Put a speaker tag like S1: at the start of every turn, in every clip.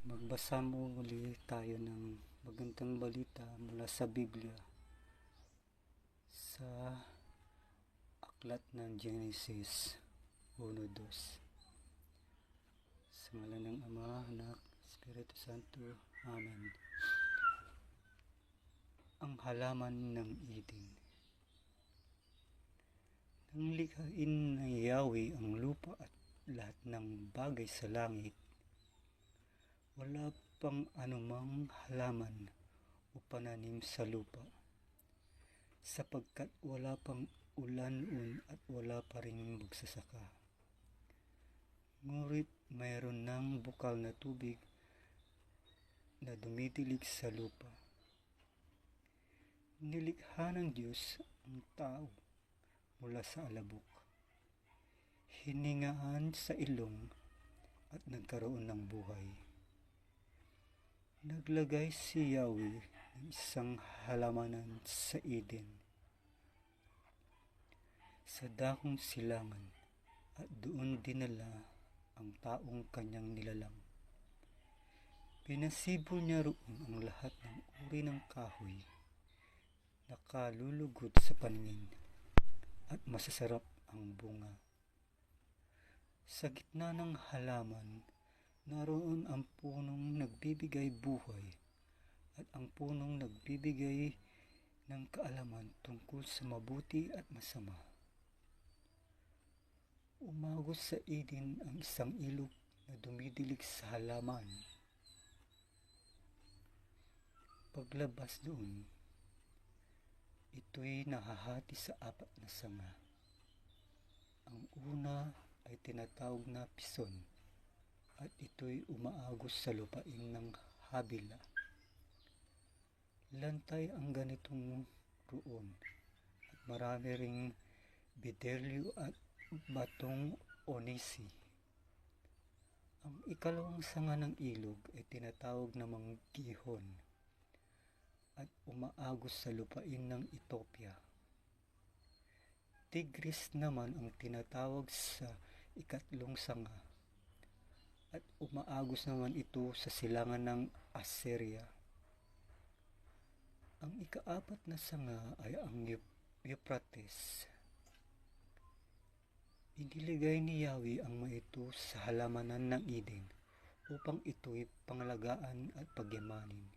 S1: Magbasa muli tayo ng magandang balita mula sa Biblia sa aklat ng Genesis 1.2 Sa ngalan ng Ama, Anak, Espiritu Santo. Amen. Ang halaman ng Eden Nang likhain ng Yahweh ang lupa at lahat ng bagay sa langit, wala pang anumang halaman o pananim sa lupa, sapagkat wala pang ulan-un at wala pa rin magsasaka. Ngunit mayroon ng bukal na tubig na dumidilig sa lupa. Nilikha ng Diyos ang tao mula sa alabok. Hiningaan sa ilong at nagkaroon ng buhay. Naglagay si Yahweh ng isang halamanan sa Eden, sa dakong silangan, at doon dinala ang taong kanyang nilalang. Pinasibol niya roon ang lahat ng uri ng kahoy na kalulugod sa paningin at masasarap ang bunga. Sa gitna ng halaman, naroon ang punong nagbibigay buhay at ang punong nagbibigay ng kaalaman tungkol sa mabuti at masama. Umagos sa Eden ang isang ilog na dumidilig sa halaman. Paglabas doon, ito'y nahahati sa apat na sanga. Ang una ay tinatawag na pison at ito'y umaagos sa lupain ng Habila. Lantay ang ganitong roon at marami ring bidelyo at batong onisi. Ang ikalawang sanga ng ilog ay tinatawag namang gihon at umaagos sa lupain ng Ethiopia. Tigris naman ang tinatawag sa ikatlong sanga at umaagos naman ito sa silangan ng Assyria. Ang ikaapat na sanga ay ang Euphrates. Iniligay ni Yahweh ang mga ito sa halamanan ng Eden upang ito'y pangalagaan at pagyamanin.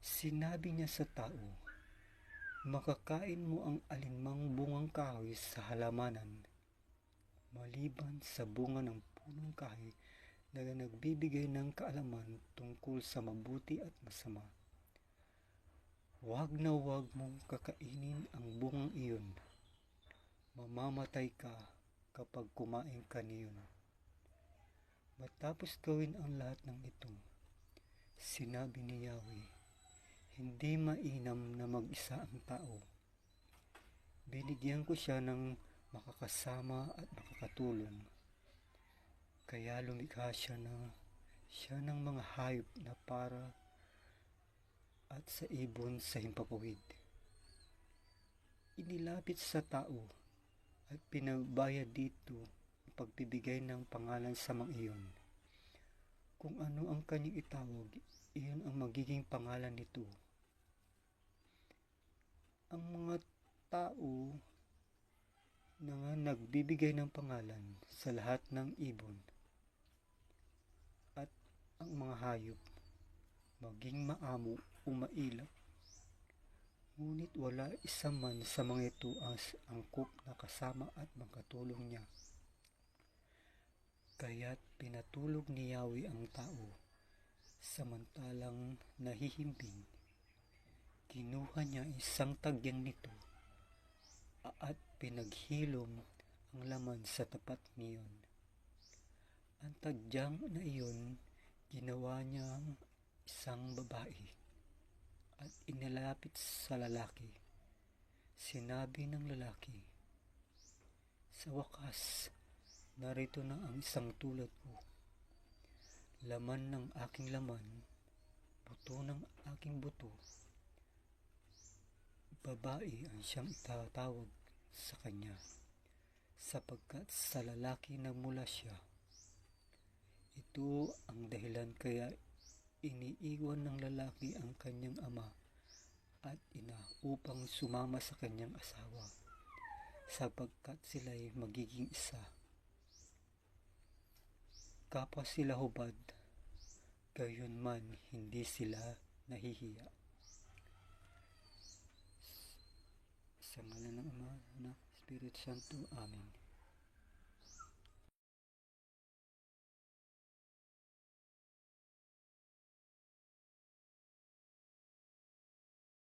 S1: Sinabi niya sa tao, Makakain mo ang alinmang bungang kahoy sa halamanan, maliban sa bunga ng punong kahoy na nagbibigay ng kaalaman tungkol sa mabuti at masama. Huwag na huwag mong kakainin ang bungang iyon. Mamamatay ka kapag kumain ka niyon. Matapos gawin ang lahat ng ito, sinabi ni Yahweh, hindi mainam na mag-isa ang tao. Binigyan ko siya ng makakasama at makakatulong. Kaya lumikha siya na siya ng mga hayop na para at sa ibon sa himpapawid. Inilapit sa tao at pinabayad dito ang pagbibigay ng pangalan sa mga iyon. Kung ano ang kanyang itawag, iyon ang magiging pangalan nito. Ang mga tao na nga nagbibigay ng pangalan sa lahat ng ibon ang mga hayop maging maamo o mailap. Ngunit wala isa man sa mga ito ang angkop na kasama at makatulong niya. Kaya't pinatulog ni Yahweh ang tao samantalang nahihimbing. Kinuha niya isang tagyang nito at pinaghilom ang laman sa tapat niyon. Ang tadyang na iyon ginawa niyang isang babae at inilapit sa lalaki. Sinabi ng lalaki, Sa wakas, narito na ang isang tulad ko. Laman ng aking laman, buto ng aking buto. Babae ang siyang itatawag sa kanya, sapagkat sa lalaki nagmula siya. Ito ang dahilan Kaya iniiwan ng lalaki ang kanyang ama at ina upang sumama sa kanyang asawa sapagkat sila'y magiging isa. Kapwa sila hubad, gayon man hindi sila nahihiya. Sa ngalan ng Ama, Anak, Espiritu Santo. Amen.